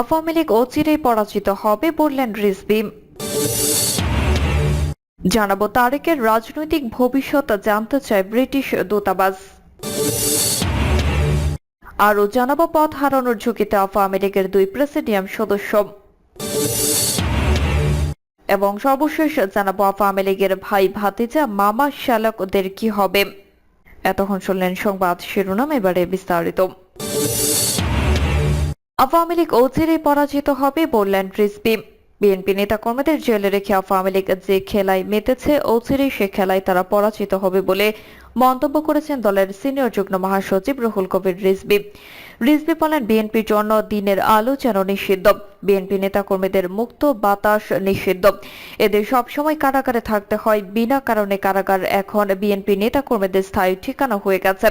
আওয়ামী লীগ অচিরেই পরাজিত হবে বললেন রিজবি জানাব তারেকের রাজনৈতিক ভবিষ্যৎ জানতে চায় ব্রিটিশ দূতাবাস। আরও জানাব পথ হারানোর ঝুঁকিতে আওয়ামী লীগের দুই প্রেসিডিয়াম সদস্য। এবং সর্বশেষ জানাব আওয়ামী লীগের ভাই ভাতিজা মামা শ্যালকদের কি হবে। এতক্ষণ শুনলেন সংবাদ শিরোনাম, এবারে বিস্তারিত। আওয়ামী লীগ অচিরেই পরাজিত হবে বললেন রিজবি বিএনপি নেতাকর্মীদের জেলে রেখে আওয়ামী লীগ যে খেলায় মেতেছে অচিরেই সে খেলায় তারা পরাজিত হবে বলে মন্তব্য করেছেন দলের সিনিয়র যুগ্ম মহাসচিব রুহুল কবির রিজবি রিজবি বলেন, বিএনপির জন্য দিনের আলো যেন নিষিদ্ধ। বিএনপি নেতাকর্মীদের মুক্ত বাতাস নিষিদ্ধ। এদের সবসময় কারাগারে থাকতে হয় বিনা কারণে কারাগার। এখন বিএনপি নেতাকর্মীদের স্থায়ী ঠিকানা হয়ে গেছে।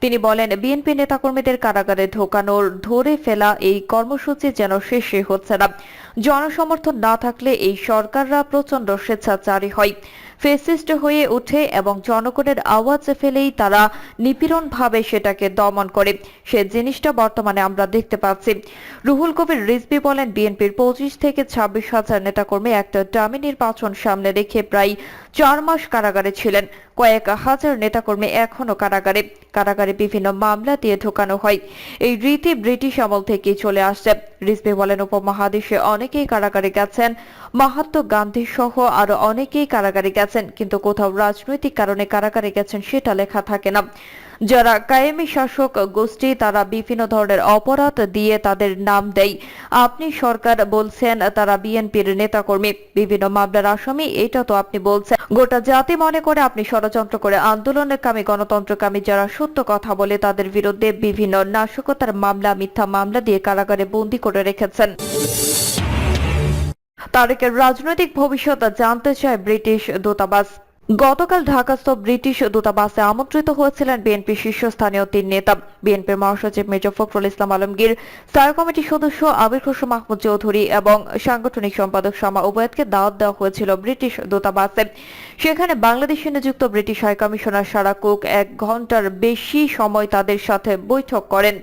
তিনি বলেন, বিএনপি নেতাকর্মীদের কারাগারে ঢোকানোর ধরে ফেলা এই কর্মসূচি যেন শেষই হচ্ছে না। জনসমর্থন না থাকলে এই সরকাররা প্রচণ্ড স্বেচ্ছাচারী হয়। ফেসিস্ট হয়ে ওঠে এবং জনগণের আওয়াজ ফেলেই তারা নিপীড়ন ভাবে সেটাকে দমন করে। সে জিনিসটা বর্তমানে আমরা দেখতে পাচ্ছি। রুহুল কবির রিজবি বলেন, বিএনপির পঁচিশ থেকে ছাব্বিশ হাজার নেতাকর্মী একটা ডামি নির্বাচন সামনে রেখে প্রায় চার মাস কারাগারে ছিলেন। কয়েক হাজার নেতাকর্মী এখনও কারাগারে। কারাগারে বিভিন্ন মামলা দিয়ে ঢোকানো হয়। এই রীতি ব্রিটিশ আমল থেকেই চলে আসছে। রিজবি বলেন উপমহাদেশে অনেকেই কারাগারে গেছেন। মাহাত্মা গান্ধী সহ আরও অনেকেই কারাগারে গেছেন। কিন্তু কোথাও রাজনৈতিক কারণে কারাগারে গেছেন সেটা লেখা থাকে না। যারা কায়েমি শাসক গোষ্ঠী, তারা বিভিন্ন ধরনের অপরাধ দিয়ে তাদের নাম দেয়। আপনি সরকার বলছেন, তারা বিএনপির নেতাকর্মী। বিভিন্ন মামলার আসামি, এটা তো আপনি বলছেন। গোটা জাতি মনে করে আপনি ষড়যন্ত্র করে আন্দোলনের কামী গণতন্ত্রকামী যারা সত্য কথা বলে তাদের বিরুদ্ধে বিভিন্ন নাশকতার মামলা, মিথ্যা মামলা দিয়ে কারাগারে বন্দী করে রেখেছেন। তারেকের রাজনৈতিক ভবিষ্যৎ জানতে চায় ব্রিটিশ দূতাবাস। গতকাল ঢাকাস্থ ব্রিটিশ দূতাবাসে আমন্ত্রিত হয়েছিলেন বিএনপি শীর্ষস্থানীয় তিন নেতা। বিএনপির মহাসচিব মির্জা ফখরুল ইসলাম আলমগীর, স্থায়ী কমিটির সদস্য আবির হোসেন মাহমুদ চৌধুরী এবং সাংগঠনিক সম্পাদক শামা উবায়দকে দাওয়াত দেওয়া হয়েছিল ব্রিটিশ দূতাবাসে। সেখানে বাংলাদেশে নিযুক্ত British high commissioner Sarah Cooke এক ঘণ্টার বেশি সময় তাদের সাথে বৈঠক করেন।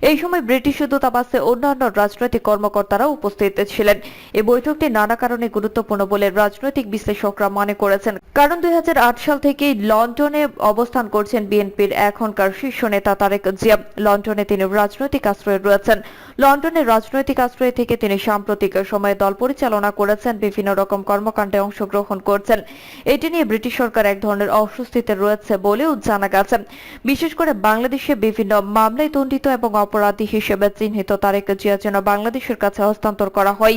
এই সময় ব্রিটিশ দূতাবাসে অন্যান্য রাজনৈতিক কর্মকর্তারা উপস্থিত ছিলেন। এই বৈঠকটি নানা কারণে গুরুত্বপূর্ণ বলে রাজনৈতিক বিশ্লেষকরা মনে করেছেন। কারণ দুই হাজার আট সাল থেকেই লন্ডনে অবস্থান করছেন বিএনপির এখনকার শীর্ষ নেতা তারেক জিয়া। লন্ডনে তিনি রাজনৈতিক আশ্রয়ে রয়েছেন। লন্ডনের রাজনৈতিক আশ্রয় থেকে তিনি সাম্প্রতিক সময়ে দল পরিচালনা করেছেন, বিভিন্ন রকম কর্মকাণ্ডে অংশগ্রহণ করছেন। এটি নিয়ে ব্রিটিশ সরকার এক ধরনের অস্বস্তিতে রয়েছে বলেও জানা গেছে। বিশেষ করে বাংলাদেশে বিভিন্ন মামলায় দণ্ডিত এবং অপরাধী হিসেবে চিহ্নিত তারেক জিয়া যেন বাংলাদেশের কাছে হস্তান্তর করা হয়,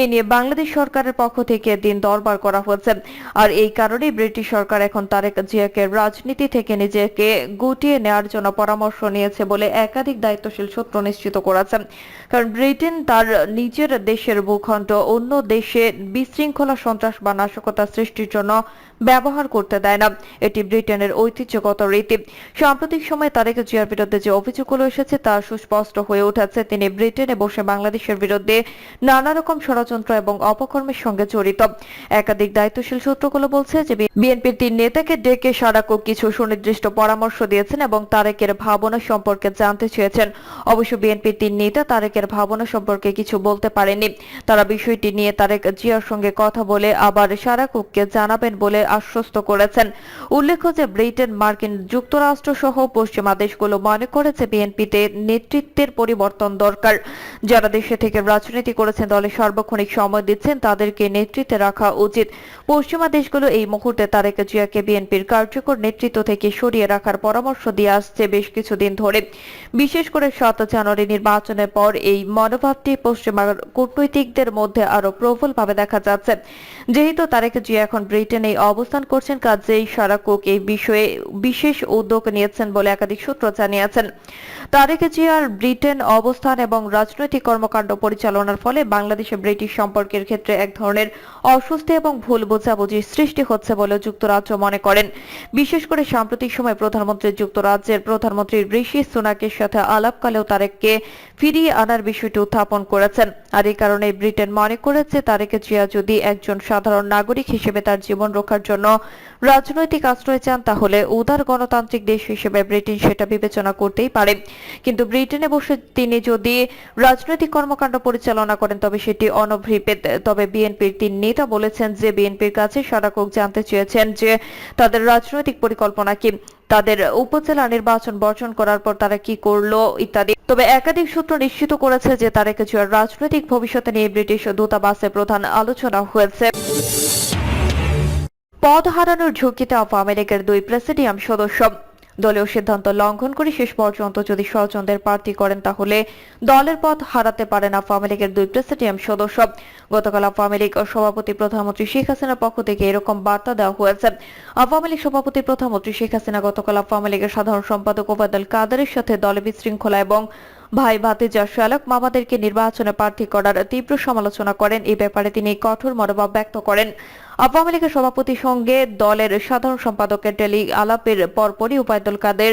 এ নিয়ে বাংলাদেশ সরকারের পক্ষ থেকে দিন দরবার করা হয়েছে। আর এই কারণেই ব্রিটিশ সরকার এখন তারেক জিয়াকে রাজনীতি থেকে নিজেকে গুটিয়ে নেওয়ার জন্য পরামর্শ নিয়েছে বলে একাধিক দায়িত্বশীল সূত্র নিশ্চিত করেছে। কারণ ব্রিটেন তার নিজের দেশের ভূখণ্ড, অন্য দেশে বিশৃঙ্খলা, সন্ত্রাস বা নাশকতা সৃষ্টির জন্য ব্যবহার করতে দেয় না। এটি ব্রিটেনের ঐতিহ্যগত রীতি। সাম্প্রতিক সময়ে তারেক জিয়ার বিরুদ্ধে যে অভিযোগগুলো এসেছে তা সুস্পষ্ট হয়ে উঠেছে। তিনি ব্রিটেনে বসে বাংলাদেশের বিরুদ্ধে নানা রকম ষড়যন্ত্র এবং অপকর্মের সঙ্গে জড়িত। একাধিক দায়িত্বশীল সূত্রগুলো বলছে যে বিএনপির তিন নেতাকে ডেকে সারাকো কিছু সুনির্দিষ্ট পরামর্শ দিয়েছেন এবং তারেকের ভাবনা সম্পর্কে জানতে চেয়েছেন। অবশ্য বিএনপির তিন নেতা তারেকের ভাবনা সম্পর্কে কিছু বলতে পারেনি তারা বিষয়টি নিয়ে তারেক জিয়ার সঙ্গে কথা বলে আবার সারাকুককে জানাবেন বলে আশ্বস্ত করেছেন। উল্লেখ্য যে ব্রিটেন, মার্কিন যুক্তরাষ্ট্র সহ পশ্চিমা দেশগুলো মনে করেছে বিএনপিতে নেতৃত্বের পরিবর্তন দরকার। যারা দেশে থেকে রাজনীতি করেছেন, দলে সার্বক্ষণিক সময় দিচ্ছেন, তাদেরকে নেতৃত্বে রাখা উচিত। পশ্চিমা দেশগুলো এই মুহূর্তে তারেক জিয়াকে বিএনপির কার্যকর নেতৃত্ব থেকে সরিয়ে রাখার পরামর্শ দিয়ে আসছে বেশ কিছুদিন ধরে। বিশেষ করে সাত জানুয়ারি নির্বাচনের পর এই মনোভাবটি পশ্চিমা কূটনৈতিকদের মধ্যে আরও প্রবলভাবে দেখা যাচ্ছে। যেহেতু তারেক জিয়া এখন ব্রিটেনে অবস্থান করছেন, কাজেই সারা কুক এই বিষয়ে বিশেষ উদ্যোগ নিয়েছেন বলে একাধিক সূত্র জানিয়েছেন। তারেক জিয়ার ব্রিটেন অবস্থান এবং রাজনৈতিক কর্মকাণ্ড পরিচালনার ফলে বাংলাদেশে ব্রিটিশ সম্পর্কের ক্ষেত্রে এক ধরনের অস্বস্তি এবং ভুল বোঝাবুঝির সৃষ্টি হচ্ছে বলে যুক্তরাজ্য মনে করেন। বিশেষ করে সাম্প্রতিক সময়ে প্রধানমন্ত্রী যুক্তরাজ্যের প্রধানমন্ত্রী ঋষি সুনাকের সাথে আলাপকালেও তারেককে ফিরিয়ে আনার বিষয়টি উত্থাপন করেছেন। আর এই কারণে ব্রিটেন মনে করেছে তারেক জিয়া যদি একজন সাধারণ নাগরিক হিসেবে তার জীবন রক্ষার জন্য রাজনৈতিক আশ্রয় চান, তাহলে উদার গণতান্ত্রিক দেশ হিসেবে ব্রিটেন সেটা বিবেচনা করতেই পারে। কিন্তু ব্রিটেনে বসে তিনি যদি রাজনৈতিক কর্মকাণ্ড পরিচালনা করেন, তবে সেটি অনভিপ্রেত। তবে বিএনপির তিন নেতা বলেছেন যে বিএনপির কাছে সারাকক জানতে চেয়েছেন যে তাদের রাজনৈতিক পরিকল্পনা কি, তাদের উপজেলা নির্বাচন বর্জন করার পর তারা কি করল ইত্যাদি। তবে একাধিক সূত্র নিশ্চিত করেছে যে তারেক জিয়ার রাজনৈতিক ভবিষ্যতে নিয়ে ব্রিটিশ দূতাবাসে প্রধান আলোচনা হয়েছে। পদ হারানোর ঝুঁকিতে আওয়ামী লীগের দুই প্রেসিডিয়াম সদস্য দলীয় সিদ্ধান্ত লঙ্ঘন করে শেষ পর্যন্ত যদি স্বজনদের প্রার্থী করেন তাহলে দলের পদ হারাতে পারেন আওয়ামী লীগের দুই প্রেসিডিয়াম সদস্য। গতকাল আওয়ামী লীগ সভাপতি প্রধানমন্ত্রী শেখ হাসিনার পক্ষ থেকে এরকম বার্তা দেওয়া হয়েছে। আওয়ামী লীগ সভাপতি প্রধানমন্ত্রী শেখ হাসিনা গতকাল আওয়ামী লীগের সাধারণ সম্পাদক ওবায়দুল কাদেরের সাথে দলে বিশৃঙ্খলা এবং ভাই ভাতিজা শালক মামাদেরকে নির্বাচনে প্রার্থী করার তীব্র সমালোচনা করেন। এই ব্যাপারে তিনি কঠোর মনোভাব ব্যক্ত করেন। আওয়ামী লীগের সভাপতির সঙ্গে দলের সাধারণ সম্পাদকের টেলি আলাপের পরপরই উপায়দুল কাদের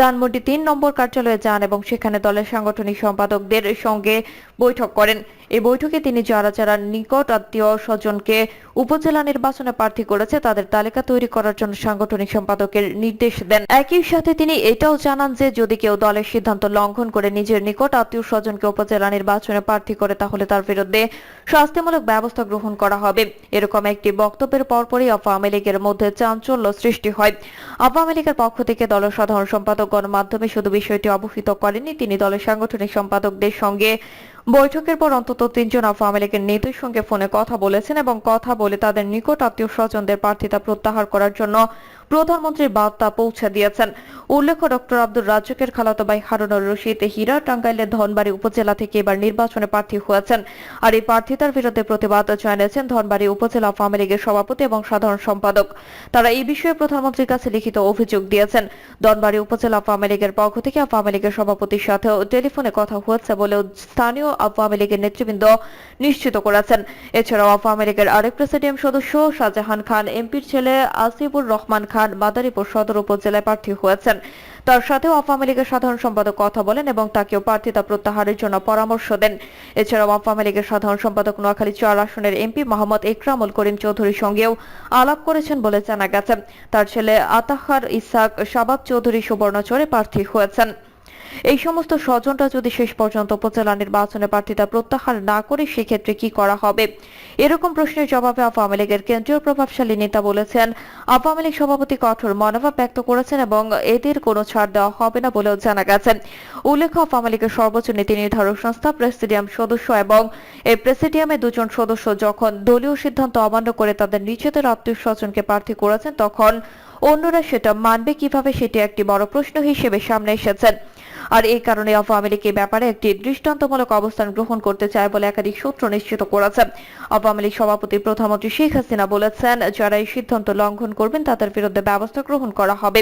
ধানমন্ডি তিন নম্বর কার্যালয়ে যান এবং সেখানে দলের সাংগঠনিক সম্পাদকদের সঙ্গে বৈঠক করেন। এই বৈঠকে তিনি যারা যারা নিকট আত্মীয় স্বজনকে উপজেলা নির্বাচনে প্রার্থী করেছে, তাদের তালিকা তৈরি করার জন্য সাংগঠনিক সম্পাদকের নির্দেশ দেন। একই সাথে তিনি এটাও জানান যে, যদি কেউ দলের সিদ্ধান্ত লঙ্ঘন করে নিজের নিকট আত্মীয় স্বজনকে উপজেলা নির্বাচনে প্রার্থী করে, তাহলে তার বিরুদ্ধে শাস্তিমূলক ব্যবস্থা গ্রহণ করা হবে। এরকম একটি বক্তব্যের পরপরই আওয়ামী লীগের মধ্যে চাঞ্চল্য সৃষ্টি হয়। আওয়ামী লীগের পক্ষ থেকে দলের সাধারণ সম্পাদক গণমাধ্যমে শুধু বিষয়টি অবহিত করেনি তিনি দলের সাংগঠনিক সম্পাদকদের সঙ্গে বৈঠকের পর অন্তত তিনজন আওয়ামী লীগের নেতার সঙ্গে ফোনে কথা বলেছেন এবং কথা বলে তাদের নিকট আত্মীয় স্বজনদের প্রার্থিতা প্রত্যাহার করার জন্য প্রধানমন্ত্রীর বার্তা পৌঁছে দিয়েছেন। উল্লেখ্য, ডক্টর আব্দুর রাজ্জাকের খালাতো ভাই হারুনুর রশিদ হীরা টাঙ্গাইলের ধনবাড়ি উপজেলা থেকে এবার নির্বাচনে প্রার্থী হয়েছেন। আর এই প্রার্থিতার বিরুদ্ধে প্রতিবাদ জানিয়েছেন ধনবাড়ি উপজেলা আওয়ামী লীগের সভাপতি এবং সাধারণ সম্পাদক। তারা এই বিষয়ে প্রধানমন্ত্রীর কাছে লিখিত অভিযোগ দিয়েছেন। ধনবাড়ি উপজেলা আওয়ামী লীগের পক্ষ থেকে আওয়ামী লীগের সভাপতির সাথেও টেলিফোনে কথা হয়েছে বলেও স্থানীয় আওয়ামী লীগের নেতৃবৃন্দ নিশ্চিত করেছেন। এছাড়াও আওয়ামী লীগের আরেক প্রেসিডিয়াম সদস্য শাহজাহান খান, এমপির ছেলে আসিফুর রহমান খান মাদারীপুর সদর উপজেলায় প্রার্থী হয়েছেন। তার সাথেও আওয়ামী লীগের সাধারণ সম্পাদক কথা বলেন এবং তাকেও প্রার্থিতা প্রত্যাহারের জন্য পরামর্শ দেন। এছাড়াও আওয়ামী লীগের সাধারণ সম্পাদক নোয়াখালী চার আসনের এমপি মোহাম্মদ ইকরামুল করিম চৌধুরীর সঙ্গেও আলাপ করেছেন বলে জানা গেছে। তার ছেলে আতাহার ইসাক শাবাব চৌধুরী সুবর্ণচরে প্রার্থী হয়েছেন। এই সমস্ত স্বজনরা যদি শেষ পর্যন্ত উপজেলা নির্বাচনে প্রার্থিতা প্রত্যাহার না করে, সেক্ষেত্রে কি করা হবে? এরকম প্রশ্নের জবাবে আওয়ামী লীগের কেন্দ্রীয় প্রভাবশালী নেতা বলেছেন, আওয়ামী লীগ সভাপতি কঠোর মনোভাব ব্যক্ত করেছেন এবং এদের কোনো ছাড় দেওয়া হবে না বলেও জানা গেছে। উল্লেখ্য, আওয়ামী লীগের সর্বোচ্চ নীতি নির্ধারক সংস্থা প্রেসিডিয়াম সদস্য এবং এই প্রেসিডিয়ামে দুজন সদস্য যখন দলীয় সিদ্ধান্ত অমান্য করে তাদের নিজেদের আত্মীয় স্বজনকে প্রার্থী করেছেন, তখন অন্যরা সেটা মানবে কীভাবে সেটি একটি বড় প্রশ্ন হিসেবে সামনে এসেছেন। আর এই কারণে আওয়ামী লীগ ব্যাপারে একটি দৃষ্টান্তমূলক অবস্থান গ্রহণ করতে চায় বলে একাধিক সূত্র নিশ্চিত করেছে। আওয়ামী লীগ সভাপতি প্রধানমন্ত্রী শেখ হাসিনা বলেছেন, যারা এই সিদ্ধান্ত লঙ্ঘন করবেন তাদের বিরুদ্ধে ব্যবস্থা গ্রহণ করা হবে।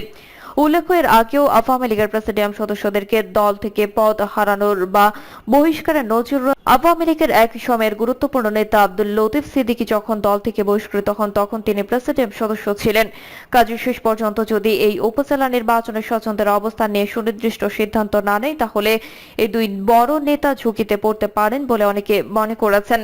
উল্লেখ্য এর আগেও আওয়ামী লীগের প্রেসিডিয়াম সদস্যদেরকে দল থেকে পদ হারানোর বা বহিষ্কারের নজির আওয়ামী লীগের এক সময়ের গুরুত্বপূর্ণ নেতা আব্দুল লতিফ সিদ্দিকী যখন দল থেকে বহিষ্কৃত হন, তখন তিনি প্রেসিডিয়াম সদস্য ছিলেন। কাজে শেষ পর্যন্ত যদি এই উপজেলা নির্বাচনের স্বতন্ত্র অবস্থান নিয়ে সুনির্দিষ্ট সিদ্ধান্ত না নেয়, তাহলে এই দুই বড় নেতা ঝুঁকিতে পড়তে পারেন বলে অনেকে মনে করেছেন।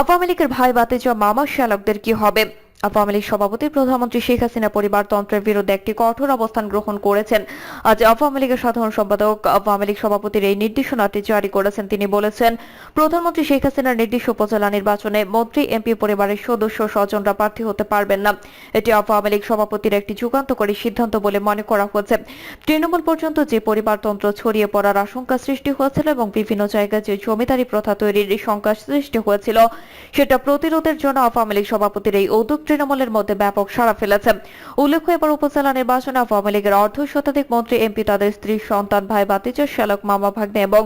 আওয়ামী লীগের ভাই বাতিজা মামা শ্যালকদের কি হবে? আওয়ামী লীগ সভাপতি প্রধানমন্ত্রী শেখ হাসিনা পরিবারতন্ত্রের বিরুদ্ধে একটি কঠোর অবস্থান গ্রহণ করেছেন। আজ আওয়ামী লীগের সাধারণ সম্পাদক, আওয়ামী লীগ সভাপতির এই নির্দেশনাটি জারি করেছেন। তিনি বলেছেন, প্রধানমন্ত্রী শেখ হাসিনার নির্দেশ উপজেলা নির্বাচনে মন্ত্রী, এমপি পরিবারের সদস্য, স্বজনরা প্রার্থী হতে পারবেন না। এটি আওয়ামী লীগ সভাপতির একটি যুগান্তকারী সিদ্ধান্ত বলে মনে করা হয়েছে। তৃণমূল পর্যন্ত যে পরিবারতন্ত্র ছড়িয়ে পড়ার আশঙ্কা সৃষ্টি হয়েছিল এবং বিভিন্ন জায়গায় যে জমিদারি প্রথা তৈরির শঙ্কা সৃষ্টি হয়েছিল, সেটা প্রতিরোধের জন্য আওয়ামী লীগ সভাপতির এই উদ্যোগটি তৃণমূলের মধ্যে ব্যাপক সাড়া ফেলেছে। উল্লেখ্য, এবার উপজেলা নির্বাচনে আওয়ামী লীগের অর্ধ শতাধিক মন্ত্রী এমপি তাদের স্ত্রী, সন্তান, ভাই বাতিজা শ্যালক, মামা, ভাগ্নে এবং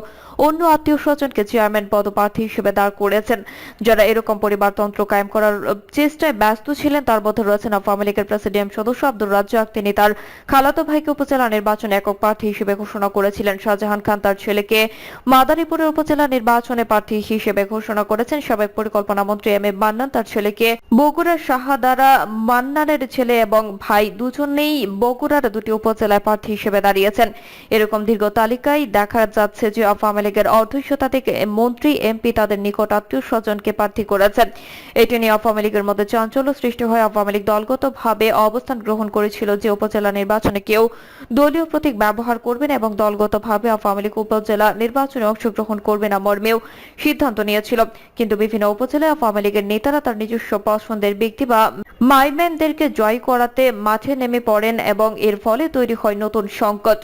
অন্য আত্মীয় স্বজনকে চেয়ারম্যান, পদপ্রার্থী হিসেবে দাঁড় করেছেন। যারা এরকম পরিবারতন্ত্র কায়েম করার চেষ্টায় ব্যস্ত ছিলেন, তার মধ্যে রয়েছেন আওয়ামী লীগের প্রেসিডিয়াম সদস্য আব্দুর রাজ্জাক। তিনি তার খালাতো ভাইকে উপজেলা নির্বাচনে একক প্রার্থী হিসেবে ঘোষণা করেছিলেন। শাহজাহান খান তার ছেলেকে মাদারীপুরের উপজেলা নির্বাচনে প্রার্থী হিসেবে ঘোষণা করেছেন। সাবেক পরিকল্পনা মন্ত্রী এম এ মান্নান তার ছেলেকে বগুড়ার শাহাদারা মান্নানের ছেলে এবং ভাই দুজনেই বগুড়ার দুটি উপজেলায় প্রার্থী হিসেবে দাঁড়িয়েছেন। এরকম দীর্ঘ তালিকায় দেখা যাচ্ছে যে আওয়ামী লীগের অর্ধ শতাধিক মন্ত্রী, এমপি তাদের নিকট আত্মীয় স্বজনকে প্রার্থী করেছেন। এটি নিয়ে আওয়ামী লীগের মধ্যে চাঞ্চল্য সৃষ্টি হয়। আওয়ামী লীগ দলগতভাবে অবস্থান গ্রহণ করেছিল যে উপজেলা নির্বাচনে কেউ দলীয় প্রতীক ব্যবহার করবেন এবং দলগতভাবে আওয়ামী লীগ উপজেলা নির্বাচনে অংশগ্রহণ করবে না মর্মেও সিদ্ধান্ত নিয়েছিল। কিন্তু বিভিন্ন উপজেলায় আওয়ামী লীগের নেতারা তার নিজস্ব পছন্দের ব্যক্তি বা মাইম্যানদেরকে জয় করাতে মাঠে নেমে পড়েন এবং এর ফলে তৈরি হয় নতুন সংকট।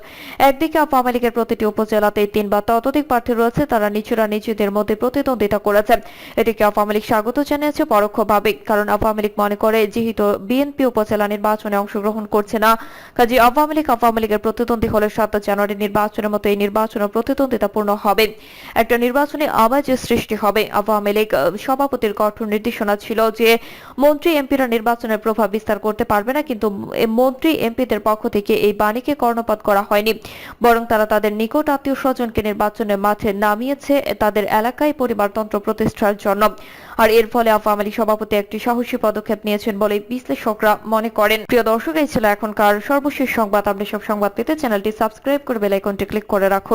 একদিকে আওয়ামী লীগের প্রতিটি উপজেলাতে তিন বা ততোধিক প্রার্থী রয়েছে, তারা নিজেরা নিজেদের মধ্যে প্রতিদ্বন্দ্বিতা করেছে এটিকে আওয়ামী লীগ স্বাগত জানিয়েছে পরোক্ষভাবে, কারণ আওয়ামী লীগ মনে করে যেহেতু বিএনপি উপজেলা নির্বাচনে অংশগ্রহণ করছে না কাজে আওয়ামী লীগ আওয়ামী লীগের প্রতিদ্বন্দ্বী হলে সাত জানুয়ারি নির্বাচনের মতো এই নির্বাচনের প্রতিদ্বন্দ্বিতাপূর্ণ হবে। একটা নির্বাচনী আওয়াজের সৃষ্টি হবে। আওয়ামী লীগ সভাপতির কঠোর নির্দেশনা ছিল যে, মন্ত্রী এমপিরা নির্বাচনের প্রভাব বিস্তার করতে পারবে না, কিন্তু মন্ত্রী এমপিদের পক্ষ থেকে এই বাণীকে কর্ণপাত করা হয়নি। বরং তারা তাদের নিকট আত্মীয় স্বজনকে নির্বাচনের মাঠে নামিয়েছে তাদের এলাকায় পরিবারতন্ত্র প্রতিষ্ঠার জন্য। আর এর ফলে আওয়ামী লীগ সভাপতি একটি সাহসী পদক্ষেপ নিয়েছেন বলে বিশ্লেষকরা মনে করেন। প্রিয় দর্শক, এই ছিল এখনকার সর্বশেষ সংবাদ। আপনি সব সংবাদ পেতে চ্যানেলটি সাবস্ক্রাইব করে বেল আইকনটি ক্লিক করে রাখুন।